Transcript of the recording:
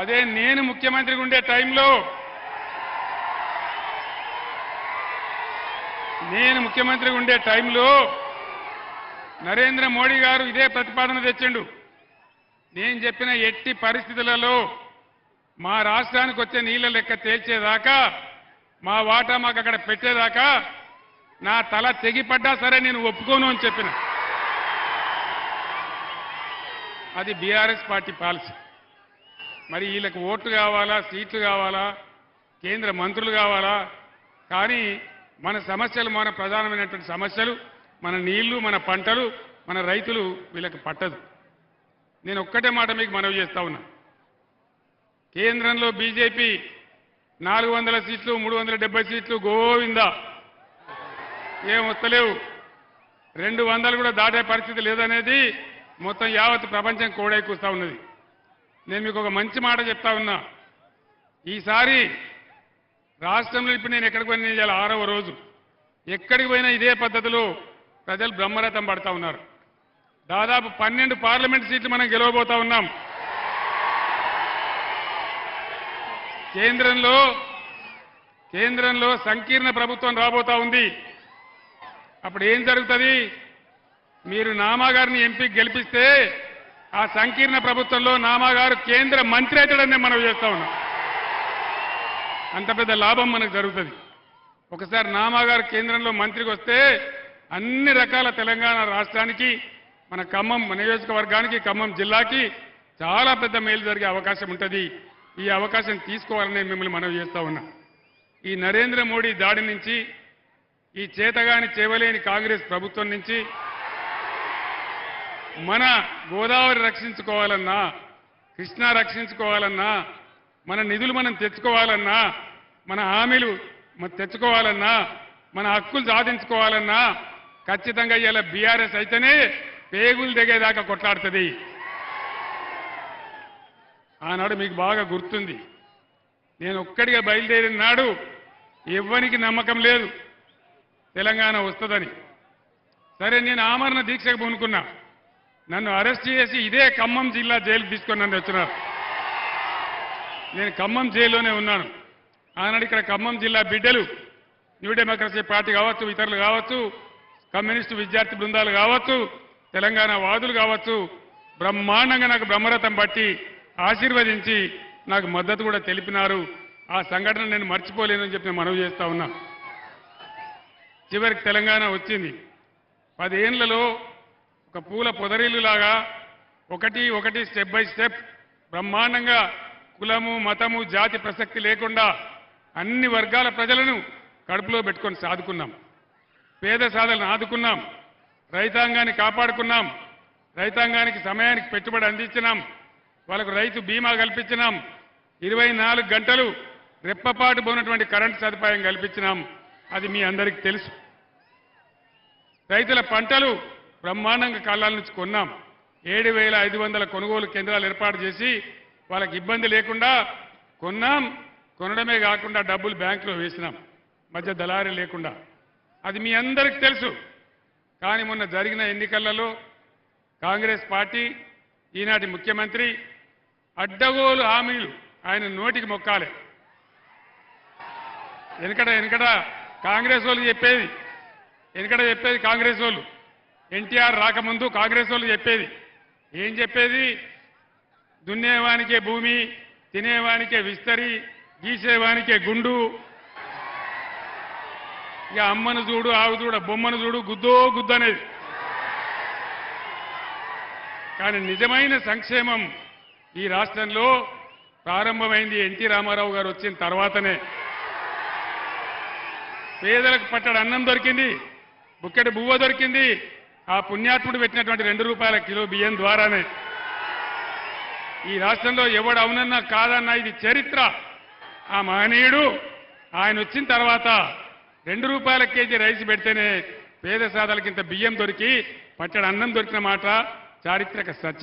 అదే నేను ముఖ్యమంత్రిగా ఉండే టైంలో నేను ముఖ్యమంత్రిగా ఉండే టైంలో నరేంద్ర మోడీ గారు ఇదే ప్రతిపాదన తెచ్చిండు. నేను చెప్పిన ఎట్టి పరిస్థితులలో మా రాష్ట్రానికి వచ్చే నీళ్ళ లెక్క తేల్చేదాకా మా వాటా మాకు అక్కడ పెట్టేదాకా నా తల తెగిపడ్డా సరే నేను ఒప్పుకోను అని చెప్పిన. అది బీఆర్ఎస్ పార్టీ పాలసీ. మరి వీళ్ళకి ఓట్లు కావాలా సీట్లు కావాలా కేంద్ర మంత్రులు కావాలా? కానీ మన సమస్యలు మన ప్రధానమైనటువంటి సమస్యలు మన నీళ్ళు మన పంటలు మన రైతులు వీళ్ళకి పట్టదు. నేను ఒక్కటే మాట మీకు మనవి చేస్తా ఉన్నా. కేంద్రంలో బీజేపీ నాలుగు వందల సీట్లు మూడు వందల డెబ్బై సీట్లు గోవిందా? ఏం వస్తలేవు. రెండు వందలు కూడా దాటే పరిస్థితి లేదనేది మొత్తం యావత్ ప్రపంచం కోడై కూస్తా ఉన్నది. నేను మీకు ఒక మంచి మాట చెప్తా ఉన్నా. ఈసారి రాష్ట్రంలో ఇప్పుడు నేను ఎక్కడికి పోయినా ఇవాళ ఆరవ రోజు. ఎక్కడికి పోయినా ఇదే పద్ధతిలో ప్రజలు బ్రహ్మరథం పడతా ఉన్నారు. దాదాపు పన్నెండు పార్లమెంట్ సీట్లు మనం గెలవబోతా ఉన్నాం. కేంద్రంలో కేంద్రంలో సంకీర్ణ ప్రభుత్వం రాబోతా ఉంది. అప్పుడు ఏం జరుగుతుంది? మీరు నామాగారిని ఎంపీ గెలిపిస్తే ఆ సంకీర్ణ ప్రభుత్వంలో నామాగారు కేంద్ర మంత్రి అవుతాడని మనం చేస్తా ఉన్నాం. అంత పెద్ద లాభం మనకు జరుగుతుంది. ఒకసారి నామాగారు కేంద్రంలో మంత్రికి వస్తే అన్ని రకాల తెలంగాణ రాష్ట్రానికి మన ఖమ్మం నియోజకవర్గానికి ఖమ్మం జిల్లాకి చాలా పెద్ద మేలు జరిగే అవకాశం ఉంటుంది. ఈ అవకాశం తీసుకోవాలని మిమ్మల్ని మనవి చేస్తా ఉన్నా. ఈ నరేంద్ర మోడీ దాడి నుంచి ఈ చేతగాని చేవలేని కాంగ్రెస్ ప్రభుత్వం నుంచి మన గోదావరి రక్షించుకోవాలన్నా కృష్ణా రక్షించుకోవాలన్నా మన నిధులు మనం తెచ్చుకోవాలన్నా మన హామీలు మనం తెచ్చుకోవాలన్నా మన హక్కులు సాధించుకోవాలన్నా ఖచ్చితంగా ఇలా బీఆర్ఎస్ అయితేనే పేగులు దిగేదాకా కొట్లాడుతుంది. ఆనాడు మీకు బాగా గుర్తుంది. నేను ఒక్కడిగా బయలుదేరిన నాడు ఎవ్వనికి నమ్మకం లేదు. తెలంగాణ వస్తుందని. సరే నేను ఆమరణ దీక్షకు పూనుకున్నా. నన్ను అరెస్ట్ చేసి ఇదే ఖమ్మం జిల్లా జైలు తీసుకొని నన్ను వచ్చినారు. నేను ఖమ్మం జైల్లోనే ఉన్నాను. ఆనాడు ఇక్కడ ఖమ్మం జిల్లా బిడ్డలు న్యూ డెమోక్రసీ పార్టీ కావచ్చు ఇతరులు కావచ్చు కమ్యూనిస్టు విద్యార్థి బృందాలు కావచ్చు తెలంగాణ వాదులు కావచ్చు బ్రహ్మాండంగా నాకు బ్రహ్మరథం పట్టి ఆశీర్వదించి నాకు మద్దతు కూడా తెలిపినారు. ఆ సంఘటన నేను మర్చిపోలేనని చెప్పి నేను మనవి చేస్తా ఉన్నా. చివరికి తెలంగాణ వచ్చింది. పదేళ్ళలో ఒక పూల పొదరిల్లులాగా ఒకటి ఒకటి స్టెప్ బై స్టెప్ బ్రహ్మాండంగా కులము మతము జాతి ప్రసక్తి లేకుండా అన్ని వర్గాల ప్రజలను కడుపులో పెట్టుకొని సాదుకున్నాం. పేద సాధలను ఆదుకున్నాం. రైతాంగాన్ని కాపాడుకున్నాం. రైతాంగానికి సమయానికి పెట్టుబడి అందించినాం. వాళ్ళకు రైతు బీమా కల్పించినాం. ఇరవై నాలుగు గంటలు రెప్పపాటు పోనటువంటి కరెంటు సదుపాయం కల్పించినాం. అది మీ అందరికీ తెలుసు. రైతుల పంటలు బ్రహ్మాండంగా కాలాల నుంచి కొన్నాం. ఏడు వేల ఐదు వందల కొనుగోలు కేంద్రాలు ఏర్పాటు చేసి వాళ్ళకి ఇబ్బంది లేకుండా కొన్నాం. కొనడమే కాకుండా డబ్బులు బ్యాంకులో వేసినాం. మధ్య దళారీ లేకుండా. అది మీ అందరికి తెలుసు. కానీ మొన్న జరిగిన ఎన్నికలలో కాంగ్రెస్ పార్టీ ఈనాటి ముఖ్యమంత్రి అడ్డగోలు హామీలు ఆయన నోటికి మొక్కాలి. వెనకట వెనకట కాంగ్రెస్ వాళ్ళు చెప్పేది. వెనకట చెప్పేది కాంగ్రెస్ వాళ్ళు. ఎన్టీఆర్ రాకముందు కాంగ్రెస్ వాళ్ళు చెప్పేది. ఏం చెప్పేది? దున్నేవానికే భూమి తినేవానికే విస్తరి గీసేవానికే గుండు. ఇక అమ్మను చూడు ఆవు చూడ బొమ్మను చూడు గుద్దో గుద్దు అనేది. కానీ నిజమైన సంక్షేమం ఈ రాష్ట్రంలో ప్రారంభమైంది ఎన్టీ రామారావు గారు వచ్చిన తర్వాతనే. పేదలకు పట్టడు అన్నం దొరికింది బుక్కెడు బువ్వ దొరికింది ఆ పుణ్యాత్ముడు పెట్టినటువంటి రెండు రూపాయల కిలో బియ్యం ద్వారానే. ఈ రాష్ట్రంలో ఎవడు అవునన్నా కాదన్నా ఇది చరిత్ర. ఆ మహనీయుడు ఆయన వచ్చిన తర్వాత రెండు రూపాయల కేజీ రైస్ పెడితేనే పేద సాధలకింత బియ్యం దొరికి పచ్చడి అన్నం దొరికిన మాట చారిత్రక సత్యం.